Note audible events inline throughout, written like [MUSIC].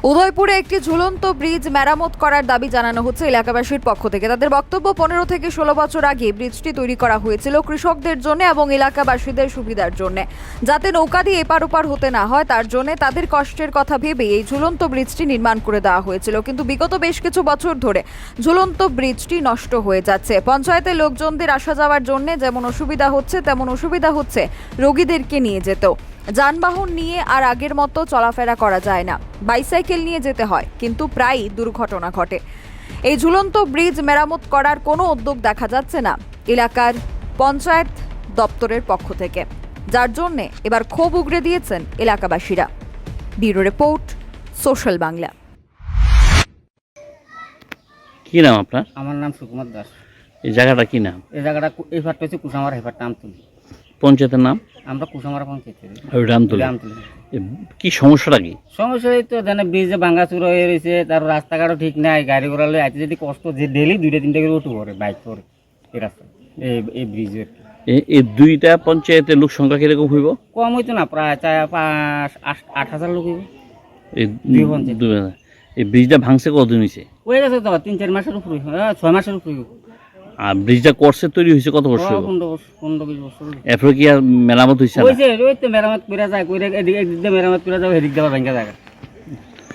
উদয়পুরে একটি ঝুলন্ত ব্রিজ মেরামত করার দাবি জানানো হচ্ছে এলাকাবাসীর পক্ষ থেকে। তাদের বক্তব্য, পনেরো থেকে ষোলো বছর আগে ব্রিজটি তৈরি করা হয়েছিল কৃষকদের জন্য এবং এলাকাবাসীদের সুবিধার জন্য। যাতে নৌকা দিয়ে এপার ওপার হতে না হয়, তার জন্য তাদের কষ্টের কথা ভেবে এই ঝুলন্ত ব্রিজটি নির্মাণ করে দেওয়া হয়েছিল। কিন্তু বিগত বেশ কিছু বছর ধরে ঝুলন্ত ব্রিজটি নষ্ট হয়ে যাচ্ছে। পঞ্চায়েতের লোকজনদের আসা যাওয়ার জন্য যেমন অসুবিধা হচ্ছে, তেমন অসুবিধা হচ্ছে রোগীদেরকে নিয়ে যেতেও। যানবাহন নিয়ে আর আগের মতো চলাফেরা করা যায় না। বাইসাইকেল নিয়ে যেতে হয় কিন্তু প্রায়ই দুর্ঘটনা ঘটে। এই ঝুলন্ত ব্রিজ মেরামত করার কোনো উদ্যোগ দেখা যাচ্ছে না এলাকার পঞ্চায়েত দপ্তরের পক্ষ থেকে। যার জন্যে এবার ক্ষোভ উগড়ে দিয়েছেন এলাকাবাসীরা। Bureau report social Bangla. কি নাম আপনার? আমার নাম সুকুমার দাস। এই জায়গাটা কি নাম? এই জায়গাটা এই পাটটা হচ্ছে কুসামারা পাটটা আমতুলি পঞ্চায়েতের নাম আমরা কুসামারা পঞ্চায়েত করি। রামতুলি কি সমস্যাটা কি সমস্যা এই তো জানে ব্রিজে ভাঙা চুরা হয়ে রয়েছে তার রাস্তাঘাটও ঠিক নাই গাড়ি ঘোড়া লয়ে আইতে যদি কষ্ট যে ডেলি দুইটা তিনটা করে উঠে পড়ে বাইক করে এই রাস্তা এই এই ব্রিজের এই দুইটা পঞ্চায়েতের লোক সংখ্যা কীরকম হইব কম হইতো না প্রায় চার পাঁচ আট- হাজার লোক হইবো। এই দুই পঞ্চায়েত। এই ব্রিজটা ভাঙছে কতদিন হয়েছে হয়ে গেছে তো তিন চার মাসের উপরে হ্যাঁ, ছয় মাসের উপরে। আর ব্রিজটা কোর্সে তৈরি হয়েছে কত বছর? পনেরো বিশ বছর। এরপরে কি আর মেরামত হয়েছে হয়েছে ওই তো মেরামত করে যায় করে এদিক এদিক দিয়ে মেরামত করে যাও এদিক দিয়ে আবার যায়।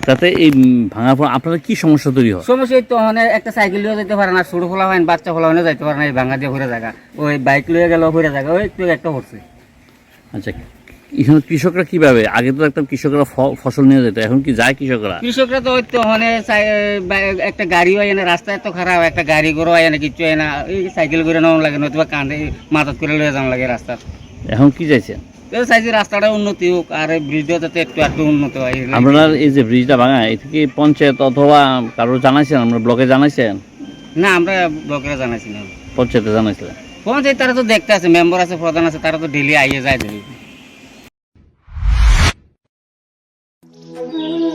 তাতে এই ভাঙার পর আপনাদের কি সমস্যা তৈরি হয়? সমস্যা তো মানে একটা সাইকেল লিয়ে যেতে পারে না ছোট ফোলা হয় বাচ্চা ফোলা হয় যাইতে পারে না এই ভাঙা দিয়ে ঘুরে জায়গা। ওই বাইক লিয়ে গেল ঘুরে জায়গা ওই একটু একটা পড়ছে। আচ্ছা। এখানে কৃষকরা কীভাবে? আগে তো একদম কৃষকরা ফসল নিয়ে যেত এখন কি যায় কৃষকরা? কৃষকরা তো ওই তো মানে একটা গাড়ি হয় না রাস্তা এত খারাপ একটা গাড়ি করে হয় না কিছু হয় না এই সাইকেল করে নেওয়া লাগে নতুবা কাঁধে মাথাত করে লয়ে যাওয়া লাগে রাস্তা এখন কি চাইছেন চাইছি রাস্তাটা উন্নতি হোক আর এই ব্রিজটা যাতে একটু একটু উন্নত হয়। আপনার এই যে ব্রিজটা ভাঙা এটা কি পঞ্চায়েত অথবা কারও জানাইছেন? আমরা ব্লকে জানাইছেন? না আমরা ব্লকেরা জানাইছি না। পঞ্চায়েতে জানাইছিলেন। পঞ্চায়েত তারা তো দেখতে আছে মেম্বার আছে প্রধান আছে তারা তো ডেলি আইয়ে যায় ডেলি Mm-hmm.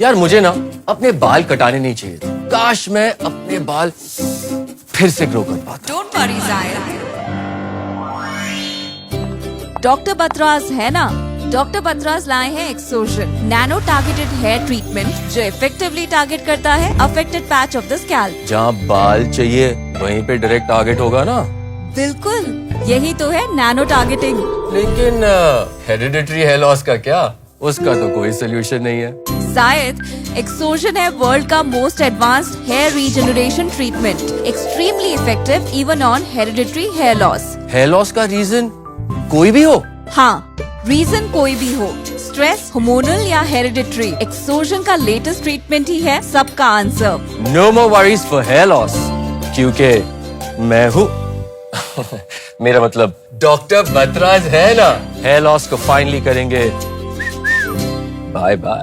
यार मुझे ना अपने बाल कटाने नहीं चाहिए थे। काश मैं अपने बाल फिर से ग्रो कर पाता। डोंट वरी डॉक्टर बतराज है ना? डॉक्टर बतराज लाए हैं Exogen nano targeted hair treatment जो इफेक्टिवली टारगेट करता है affected patch of the scalp जहाँ बाल चाहिए वहीं पे डायरेक्ट टारगेट होगा ना। बिल्कुल यही तो है नैनो टारगेटिंग लेकिन हेरिडिटरी हेयर लॉस का क्या? उसका तो कोई सोल्यूशन नहीं है। शायद एक्सोजन है वर्ल्ड का most advanced hair regeneration treatment extremely effective even on hereditary hair loss hair loss का रीजन कोई भी हो? हाँ रीजन कोई भी हो. स्ट्रेस हार्मोनल या हेरिडिटरी एक्सोजन का लेटेस्ट ट्रीटमेंट ही है सबका answer no more worries for hair loss क्योंकि मैं हूँ। [LAUGHS] मेरा मतलब डॉक्टर बतराज है ना। हेयर लॉस को फाइनली करेंगे। Bye bye